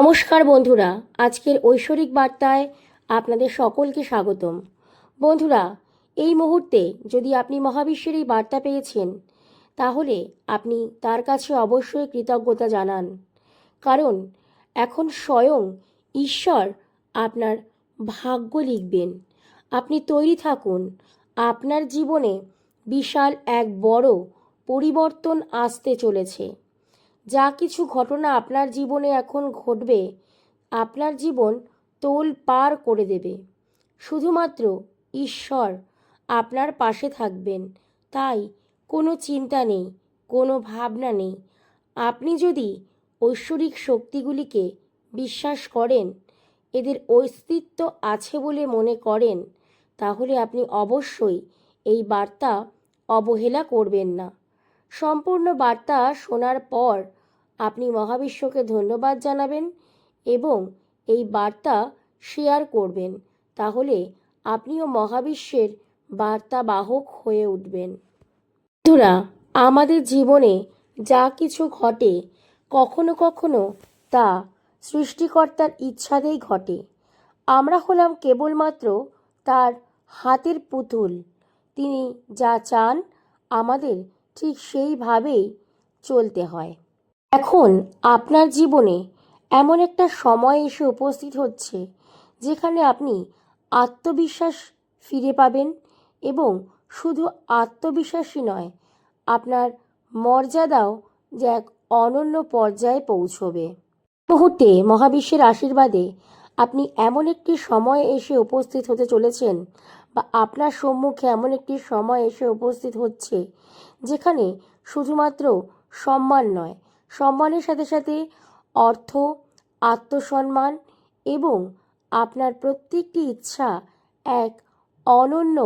নমস্কার বন্ধুরা, আজকের ঐশ্বরিক বার্তায় আপনাদের সকলকে স্বাগতম। বন্ধুরা, এই মুহূর্তে যদি আপনি মহাবিশ্বের এই বার্তা পেয়েছেন, তাহলে আপনি তার কাছে অবশ্যই কৃতজ্ঞতা জানান। কারণ এখন স্বয়ং ঈশ্বর আপনার ভাগ্য লিখবেন। আপনি তৈরি থাকুন, আপনার জীবনে বিশাল এক বড় পরিবর্তন আসতে চলেছে। যা কিছু ঘটনা আপনার জীবনে এখন ঘটবে, আপনার জীবন তোল পার করে দেবে। শুধুমাত্র ঈশ্বর আপনার পাশে থাকবেন। তাই কোনো চিন্তা নেই, কোনো ভাবনা নেই। আপনি যদি ঐশ্বরিক শক্তিগুলিকে বিশ্বাস করেন, এদের অস্তিত্ব আছে বলে মনে করেন, তাহলে আপনি অবশ্যই এই বার্তা অবহেলা করবেন না। সম্পূর্ণ বার্তা শোনার পর আপনি মহাবিশ্বকে ধন্যবাদ জানাবেন এবং এই বার্তা শেয়ার করবেন। তাহলে আপনিও মহাবিশ্বের বার্তা বাহক হয়ে উঠবেন। বন্ধুরা, আমাদের জীবনে যা কিছু ঘটে, কখনো কখনো তা সৃষ্টিকর্তার ইচ্ছাতেই ঘটে। আমরা হলাম কেবলমাত্র তার হাতের পুতুল। তিনি যা চান আমাদের ঠিক সেইভাবেই চলতে হয়। এখন আপনার জীবনে এমন একটা সময় এসে উপস্থিত হচ্ছে যেখানে আপনি আত্মবিশ্বাস ফিরে পাবেন এবং শুধু আত্মবিশ্বাসই নয়, আপনার মর্যাদাও যে এক অনন্য পর্যায়ে পৌঁছবে। মুহূর্তে মহাবিশ্বের আশীর্বাদে আপনি এমন একটি সময় এসে উপস্থিত হতে চলেছেন বা আপনার সম্মুখে এমন একটি সময় এসে উপস্থিত হচ্ছে যেখানে শুধুমাত্র সম্মান নয় সম্মানের সাথে সাথে অর্থ, আত্মসম্মান এবং আপনার প্রত্যেকটি ইচ্ছা এক অনন্য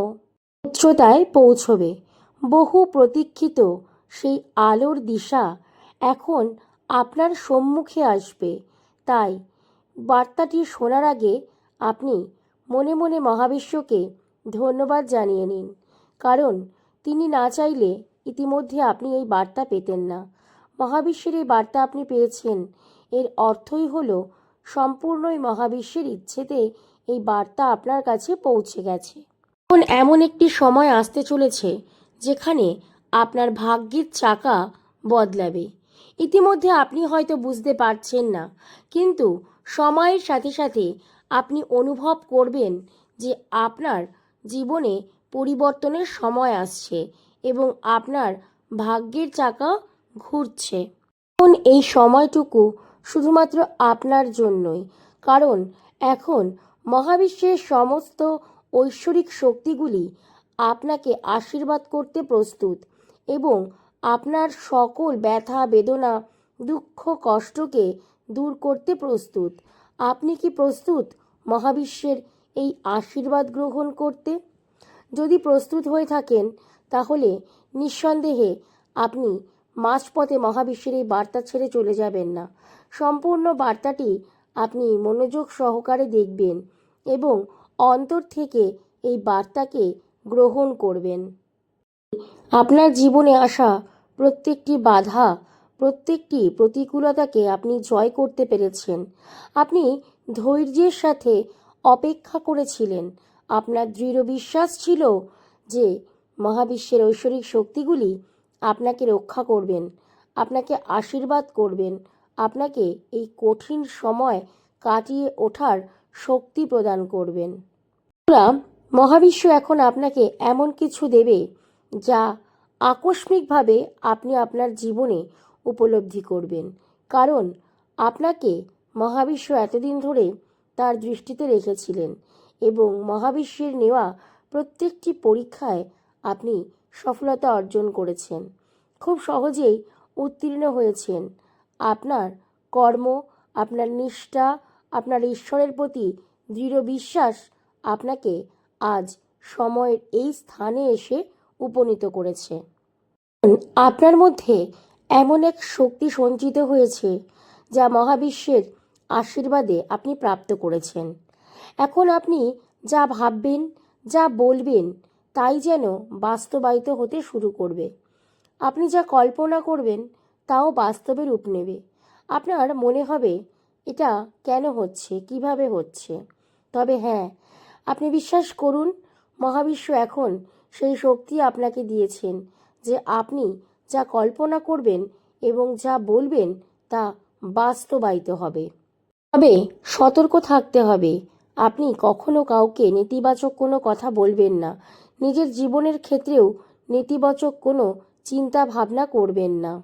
উচ্চতায় পৌঁছবে। বহু প্রতীক্ষিত সেই আলোর দিশা এখন আপনার সম্মুখে আসবে। তাই বার্তাটি শোনার আগে আপনি মনে মনে মহাবিশ্বকে ধন্যবাদ জানিয়ে নিন, কারণ তিনি না চাইলে ইতিমধ্যে আপনি এই বার্তা পেতেন না। মহাবিশ্বের এই বার্তা আপনি পেয়েছেন। এর অর্থই হলো, সম্পূর্ণই মহাবিশ্বের ইচ্ছেতে এই বার্তা আপনার কাছে পৌঁছে গেছে। এখন এমন একটি সময় আসতে চলেছে, যেখানে আপনার ভাগ্যের চাকা বদলাবে। ইতিমধ্যে আপনি হয়তো বুঝতে পারছেন না, কিন্তু সময়ের সাথে সাথে আপনি অনুভব করবেন যে আপনার জীবনে পরিবর্তনের সময় আসছে এবং আপনার ভাগ্যের চাকা ঘুরছে। এখন এই সময়টুকু শুধুমাত্র আপনার জন্যই, কারণ এখন মহাবিশ্বের সমস্ত ঐশ্বরিক শক্তিগুলি আপনাকে আশীর্বাদ করতে প্রস্তুত এবং আপনার সকল ব্যথা, বেদনা, দুঃখ, কষ্টকে দূর করতে প্রস্তুত। আপনি কি প্রস্তুত মহাবিশ্বের এই আশীর্বাদ গ্রহণ করতে? যদি প্রস্তুত হয়ে থাকেন, তাহলে নিঃসন্দেহে আপনি মাঝপথে মহাবিশ্বের এই বার্তা ছেড়ে চলে যাবেন না। সম্পূর্ণ বার্তাটি আপনি মনোযোগ সহকারে দেখবেন এবং অন্তর থেকে এই বার্তাকে গ্রহণ করবেন। আপনার জীবনে আসা প্রত্যেকটি বাধা, প্রত্যেকটি প্রতিকূলতাকে আপনি জয় করতে পেরেছেন। আপনি ধৈর্যের সাথে অপেক্ষা করেছিলেন। আপনার দৃঢ় বিশ্বাস ছিল যে মহাবিশ্বের ঐশ্বরিক শক্তিগুলি আপনাকে রক্ষা করবেন, আপনাকে আশীর্বাদ করবেন, আপনাকে এই কঠিন সময় কাটিয়ে ওঠার শক্তি প্রদান করবেন। মহাবিশ্ব এখন আপনাকে এমন কিছু দেবে যা আকস্মিকভাবে আপনি আপনার জীবনে উপলব্ধি করবেন। কারণ আপনাকে মহাবিশ্ব এতদিন ধরে তার দৃষ্টিতে রেখেছিলেন এবং মহাবিশ্বের নেওয়া প্রত্যেকটি পরীক্ষায় আপনি সফলতা অর্জন করেছেন। খুব সহজেই উত্তীর্ণ হয়েছেন। আপনার কর্ম, আপনার নিষ্ঠা, আপনার ঈশ্বরের প্রতি দৃঢ় বিশ্বাস আপনাকে আজ সময়ের এই স্থানে এসে উপনীত করেছে। আপনার মধ্যে এমন এক শক্তি সঞ্চিত হয়েছে যা মহাবিশ্বের আশীর্বাদে আপনি প্রাপ্ত করেছেন। এখন আপনি যা ভাববেন, যা বলবেন তাই যেন বাস্তবায়িত হতে শুরু করবে। আপনি যা কল্পনা করবেন, তাও বাস্তবে রূপ নেবে। আপনার মনে হবে, এটা কেন হচ্ছে? কীভাবে হচ্ছে? তবে হ্যাঁ আপনি বিশ্বাস করুন, মহাবিশ্ব এখন সেই শক্তি আপনাকে দিয়েছেন যে আপনি যা কল্পনা করবেন এবং যা বলবেন, তা বাস্তবায়িত হবে। তবে সতর্ক থাকতে হবে। আপনি কখনো কাউকে নেতিবাচক কোনো কথা বলবেন না। নিজের জীবনের ক্ষেত্রেও নেতিবাচক কোনো চিন্তা ভাবনা করবেন না।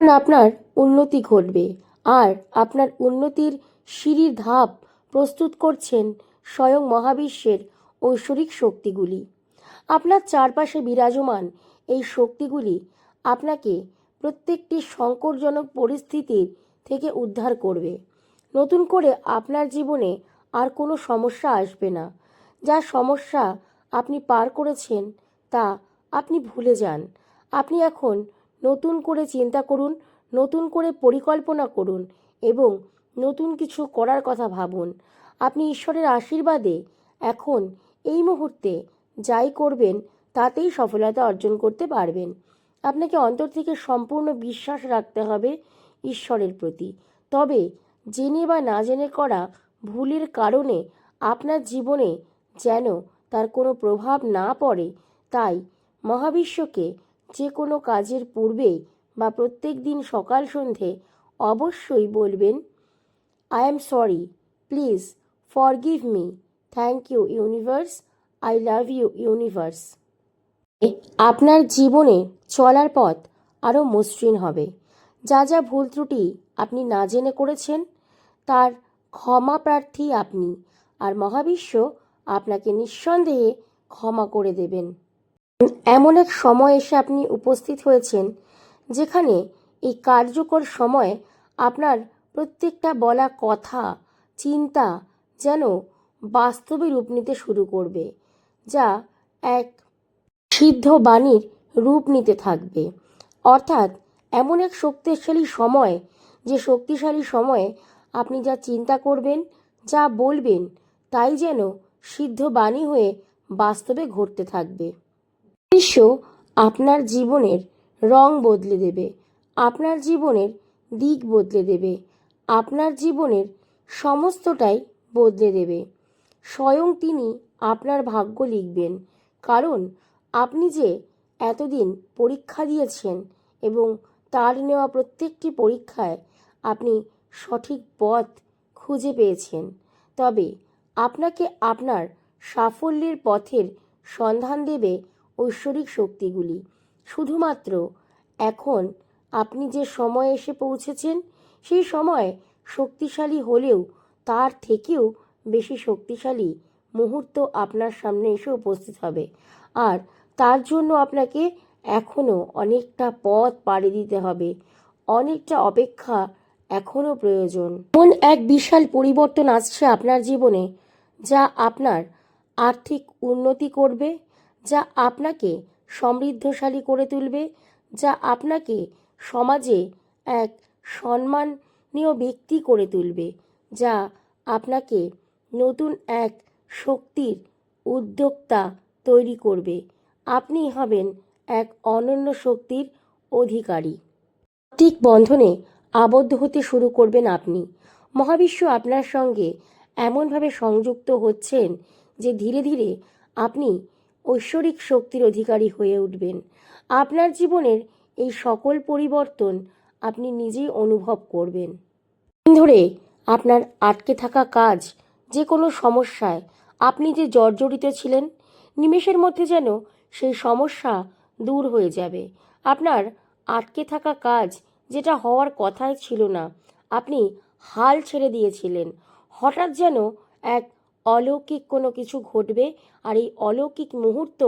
আপনার উন্নতি ঘটবে আর আপনার উন্নতির সিঁড়ির ধাপ প্রস্তুত করছেন স্বয়ং মহাবিশ্বের ঐশ্বরিক শক্তিগুলি। আপনার চারপাশে বিরাজমান এই শক্তিগুলি আপনাকে প্রত্যেকটি সংকটজনক পরিস্থিতির থেকে উদ্ধার করবে। নতুন করে আপনার জীবনে আর কোনো সমস্যা আসবে না। যা সমস্যা আপনি পার করেছেন, তা আপনি ভুলে যান। আপনি এখন নতুন করে চিন্তা করুন, নতুন করে পরিকল্পনা করুন এবং নতুন কিছু করার কথা ভাবুন। আপনি ঈশ্বরের আশীর্বাদে এখন এই মুহূর্তে যাই করবেন, তাতেই সফলতা অর্জন করতে পারবেন। আপনাকে অন্তর থেকে সম্পূর্ণ বিশ্বাস রাখতে হবে ঈশ্বরের প্রতি। তবে জেনে বা না জেনে করা ভুলের কারণে আপনার জীবনে যেন তার কোনো প্রভাব না পড়ে, তাই মহাবিশ্বকে যে কোনো কাজের পূর্বেই বা প্রত্যেক দিন সকাল সন্ধে অবশ্যই বলবেন I am sorry please forgive me thank you universe I love you universe আপনার জীবনে চলার পথ আরও মসৃণ হবে। যা যা ভুল ত্রুটি আপনি না জেনে করেছেন, তার ক্ষমা প্রার্থী আপনি। আর মহাবিশ্ব আপনাকে নিঃসন্দেহে ক্ষমা করে দেবেন। এমন এক সময় এসে আপনি উপস্থিত হয়েছেন, যেখানে এই কার্যকর সময়ে আপনার প্রত্যেকটা বলা কথা, চিন্তা যেন বাস্তবে রূপ নিতে শুরু করবে, যা এক সিদ্ধ বাণীর রূপ নিতে থাকবে। অর্থাৎ এমন এক শক্তিশালী সময়, যে শক্তিশালী সময়ে আপনি যা চিন্তা করবেন, যা বলবেন, তাই যেন সিদ্ধ বাণী হয়ে বাস্তবে ঘটতে থাকবে। দৃশ্য আপনার জীবনের রং বদলে দেবে, আপনার জীবনের দিক বদলে দেবে, আপনার জীবনের সমস্তটাই বদলে দেবে। স্বয়ং তিনি আপনার ভাগ্য লিখবেন, কারণ আপনি যে এতদিন পরীক্ষা দিয়েছেন এবং তার নেওয়া প্রত্যেকটি পরীক্ষায় আপনি সঠিক পথ খুঁজে পেয়েছেন, তবে আপনাকে আপনার সাফল্যের পথের সন্ধান দেবে ঐশ্বরিক শক্তিগুলি। শুধুমাত্র এখন আপনি যে সময়ে এসে পৌঁছেছেন, সেই সময় শক্তিশালী হলেও তার থেকেও বেশি শক্তিশালী মুহূর্ত আপনার সামনে এসে উপস্থিত হবে। আর তার জন্য আপনাকে এখনও অনেকটা পথ পাড়ি দিতে হবে। অনেকটা অপেক্ষা এখনও প্রয়োজন। কোন এক বিশাল পরিবর্তন আসছে আপনার জীবনে যা আপনার আর্থিক উন্নতি করবে, যা আপনাকে সমৃদ্ধশালী করে তুলবে, যা আপনাকে সমাজে এক সম্মানীয় ব্যক্তি করে তুলবে, যা আপনাকে নতুন এক শক্তির উদ্যোক্তা তৈরি করবে। আপনি হবেন এক অনন্য শক্তির অধিকারী। আত্মিক বন্ধনে আবদ্ধ হতে শুরু করবেন আপনি। মহাবিশ্ব আপনার সঙ্গে এমনভাবে সংযুক্ত হচ্ছেন যে ধীরে ধীরে আপনি ঐশ্বরিক শক্তির অধিকারী হয়ে উঠবেন। আপনার জীবনের এই সকল পরিবর্তন আপনি নিজেই অনুভব করবেন। ধরে আপনার আটকে থাকা কাজ, যে কোনো সমস্যায় আপনি যে জর্জরিত ছিলেন, নিমেষের মধ্যে যেন সেই সমস্যা দূর হয়ে যাবে। আপনার আটকে থাকা কাজ যেটা হওয়ার কথাই ছিল না, আপনি হাল ছেড়ে দিয়েছিলেন। হঠাৎ যেন এক অলৌকিক কোনো কিছু ঘটবে আর এই অলৌকিক মুহূর্ত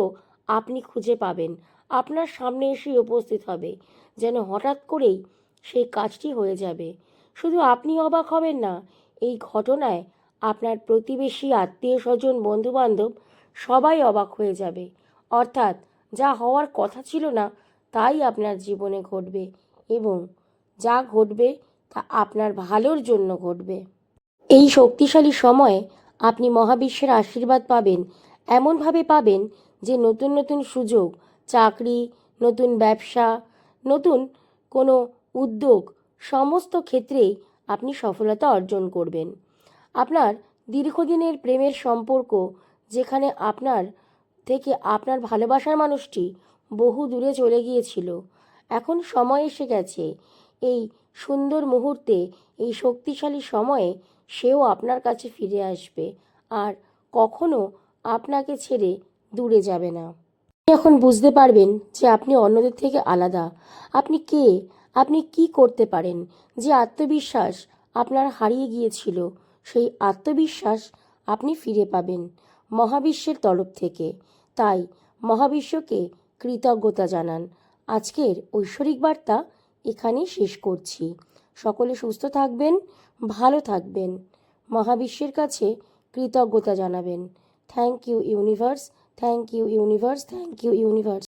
আপনি খুঁজে পাবেন। আপনার সামনে এসে উপস্থিত হবে। যেন হঠাৎ করেই সেই কাজটি হয়ে যাবে। শুধু আপনি অবাক হবেন না, এই ঘটনায় আপনার প্রতিবেশী, আত্মীয় স্বজন, বন্ধুবান্ধব সবাই অবাক হয়ে যাবে। অর্থাৎ যা হওয়ার কথা ছিল না, তাই আপনার জীবনে ঘটবে এবং যা ঘটবে তা আপনার ভালোর জন্য ঘটবে। এই শক্তিশালী সময়ে আপনি মহাবিশ্বের আশীর্বাদ পাবেন, এমনভাবে পাবেন যে নতুন নতুন সুযোগ, চাকরি, নতুন ব্যবসা, নতুন কোনো উদ্যোগ, সমস্ত ক্ষেত্রেই আপনি সফলতা অর্জন করবেন। আপনার দীর্ঘদিনের প্রেমের সম্পর্ক, যেখানে আপনার থেকে আপনার ভালোবাসার মানুষটি বহু দূরে চলে গিয়েছিল, এখন সময় এসে গেছে। এই সুন্দর মুহূর্তে এই শক্তিশালী সময়ে সেও আপনার কাছে ফিরে আসবে আর কখনো আপনাকে ছেড়ে দূরে যাবে না। এখন বুঝতে পারবেন যে আপনি অন্যদের থেকে আলাদা। আপনি কে? আপনি কি করতে পারেন? যে আত্মবিশ্বাস আপনার হারিয়ে গিয়েছিল, সেই আত্মবিশ্বাস আপনি ফিরে পাবেন মহাবিশ্বের তরফ থেকে। তাই মহাবিশ্বকে কৃতজ্ঞতা জানান। আজকের ঐশ্বরিক বার্তা এখানেই শেষ করছি। সকলে সুস্থ থাকবেন, ভালো থাকবেন। মহাবিশ্বের কাছে কৃতজ্ঞতা জানাবেন। Thank you universe thank you universe thank you universe